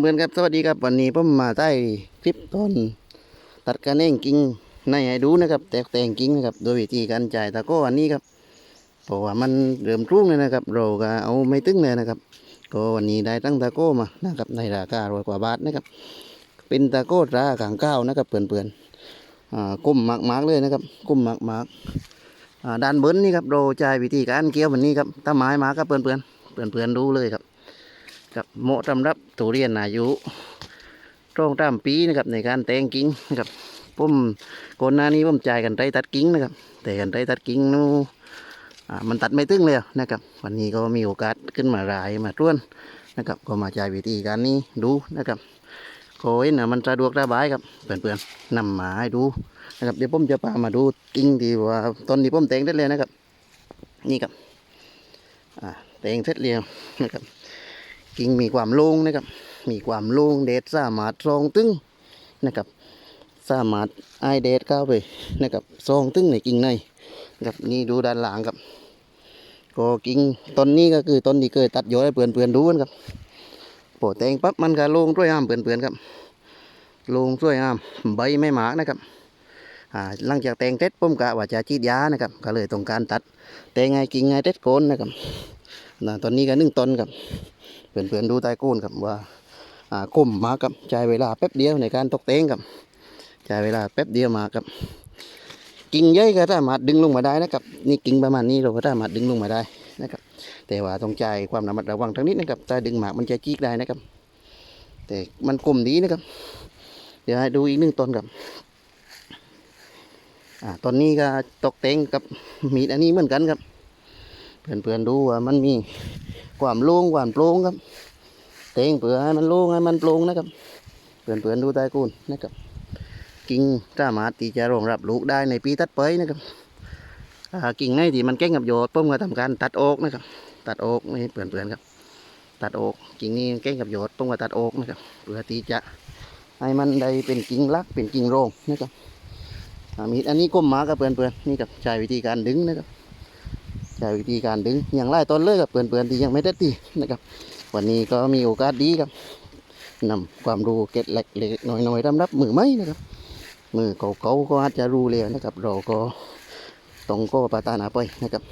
เพื่อนๆครับสวัสดีครับวันนี้ผมมาใต้คลิปตอนตัดกระเน่งกิ่งในให้ดูนะครับ แตกแต่งกิ่งนะครับโดยวิธีการจ่ายตะโก้อันนี้ครับเพราะว่ามันเริ่มรุ่งเลยนะครับ เราก็เอาไม่ตึงเลยนะครับ ก็วันนี้ได้ตั้งตะโก้มานะครับในราคาร้อยกว่าบาทนะครับ เป็นตะโก้ราคาเก้านะครับเพื่อนๆอ่ากุ้มมากๆเลยนะครับกุ้มมากๆอ่าด้านบนนี่ครับเราจ่ายวิธีการเกี่ยววันนี้ครับถ้าไม้มาครับเพื่อนๆเพื่อนๆดูเลยครับ กับเหมาะสำหรับทุเรียนอายุร่องตามปีนะครับในการแต่งกิ่งนะครับผมก่อนหน้านี้ผมจ่ายกันไตตัดกิ่งนะครับแต่กันไตตัดกิ่งนู้อ่ามันตัดไม่ตึงเลยนะครับ วันนี้ก็มีโอกาสขึ้นมารายมาต้วนนะครับ ก็มาจ่ายวิธีการนี้ดูนะครับโอยนะมันสะดวกสบายครับเพื่อนๆนำมาให้ดูนะครับเดี๋ยวผมจะพามาดูกิ่งที่ว่าต้นที่ผมแต่งได้เลยนะครับ นี่ครับอ่าแต่งเสร็จเรียวนะครับ กิ่งมีความโล่งนะครับ มีความโล่งเดดสามารถซองตึงนะครับ สามารถไอเดดเข้าไปนะครับซองตึงในกิ่งในครับนี่ดูด้านหลังครับก็กิ่งต้นนี้ก็คือต้นที่เคยตัดยให้เปื่อนเปื่อนดูนะครับโปรแตงปั๊บมันก็โล่งช่วยอ้ามเปื่อนเปื่อนครับโล่งช่วยอ้ามใบไม่หมากนะครับอ่าหลังจากแตงเท็ดผมกะว่าจะฉีดยานะครับ ก็เลยต้องการตัด แตงไงกิ่งไงเท็ดโคนนะครับ นะตอนนี้ก็หนึ่งตนครับเพื่อนๆดูใต้ก้นครับว่าอ่าก้มมากับใช้เวลาแป๊บเดียวในการตกแต่งครับใช้เวลาแป๊บเดียวมาครับกิ่งเย้ยก็สามารถดึงลงมาได้นะครับนี่กิ่งประมาณนี้เราก็สามารถดึงลงมาได้นะครับ แต่ว่าต้องใจความระมัดระวังทั้งนิดนะครับถ้าดึงหมากมันจะจีกได้นะครับ แต่มันกลมดีนะครับ เดี๋ยวให้ดูอีกหนึ่งต้นครับอ่าตอนนี้ก็ตกแต่งกับมีดอันนี้เหมือนกันครับ เพื่อนๆดูว่ามันมีความโล่งความโปร่งครับ เต่งเผื่อให้มันโล่งให้มันโปร่งนะครับ เพื่อนเพื่อนๆดูใต้กูนนะครับกิ่งสามารถที่จะรองรับลูกได้ในปีถัดไปนะครับกิ่งไหนที่มันแก้งกับโยดผมก็ทำการตัดออกนะครับ ตัดออกนี่เพื่อนเพื่อนๆครับ ตัดออกกิ่งนี้แก้งกับโยดผมก็ตัดออกนะครับเพื่อที่จะให้มันได้เป็นกิ่งลักเป็นกิ่งโรงนะครับมีอันนี้ก้มหมากับเพื่อนเพื่อนๆนี่กับใช้วิธีการดึงนะครับ ใช้วิธีการดึงอย่างไล่ต้นเลยกับเปื่อนๆที่ยังไม่ได้ตีนะครับ วันนี้ก็มีโอกาสดีครับนำความรู้เก็ดเล็กๆน้อยๆสำรับมือไม่นะครับ มือเก่าๆก็อาจจะรู้แล้วนะครับ เราก็ต้องก็ปาตานาไปนะครับ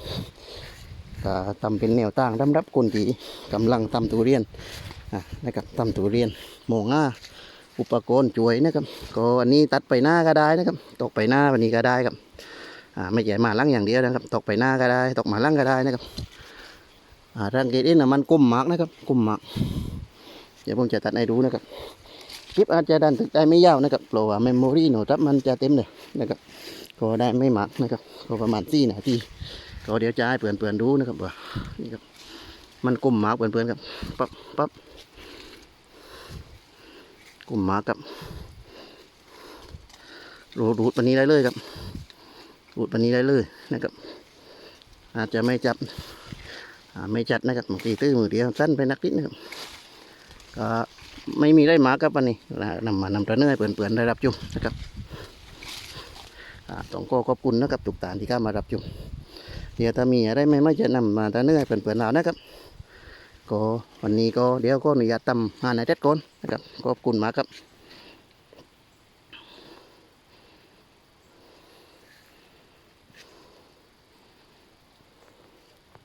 ก็ทำเป็นแนวตั้งสำหรับคนที่กำลังทำทุเรียนนะครับทำทุเรียนโมง่าอุปกรณ์ช่วยนะครับก็วันนี้ตัดไปหน้าก็ได้นะครับ ตกไปหน้าวันนี้ก็ได้ครับ ไม่ใช่มาลังอย่างเดียวนะครับ ตกไปหน้าก็ได้ ตกมาลังก็ได้นะครับอ่ารังเกตอินนะมันกุ้มหมากนะครับกุ้มหมากเดี๋ยวผมจะตัดให้ดูนะครับคลิปอาจจะดันถึงได้ไม่ยาวนะครับเพราะว่าเมมโมรี่หนูรับมันจะเต็มเลยนะครับก็ได้ไม่หมากนะครับก็ประมาณสี่นาทีก็เดี๋ยวจะให้เปื่อนเปื่อนๆดูนะครับว่านี่ครับมันกุ้มหมากเปื่อนเปื่อนๆครับปั๊บปั๊บกุ้มหมากครับโรดูดวันนี้ได้เลยครับ รูดปันนี้ได้เลยนะครับ อาจจะไม่จับไม่จัดนะครับบางทีตื้อมือเดียวสั้นไปนักนิดนะครับก็ไม่มีได้หมาครับปันนี้นำมานำตะเนื้อเปื่อนๆได้รับชมนะครับต้องก็ขอบคุณนะครับทุกตานที่เข้ามารับชมเดี๋ยวถ้ามีอะไรไม่ไม่จะนำมาตะเนื้อเปื่อนๆเรานะครับ ก็วันนี้ก็เดี๋ยวก็อนุญาตทำงานในเด็ดก่อนนะครับขอบคุณมากครับ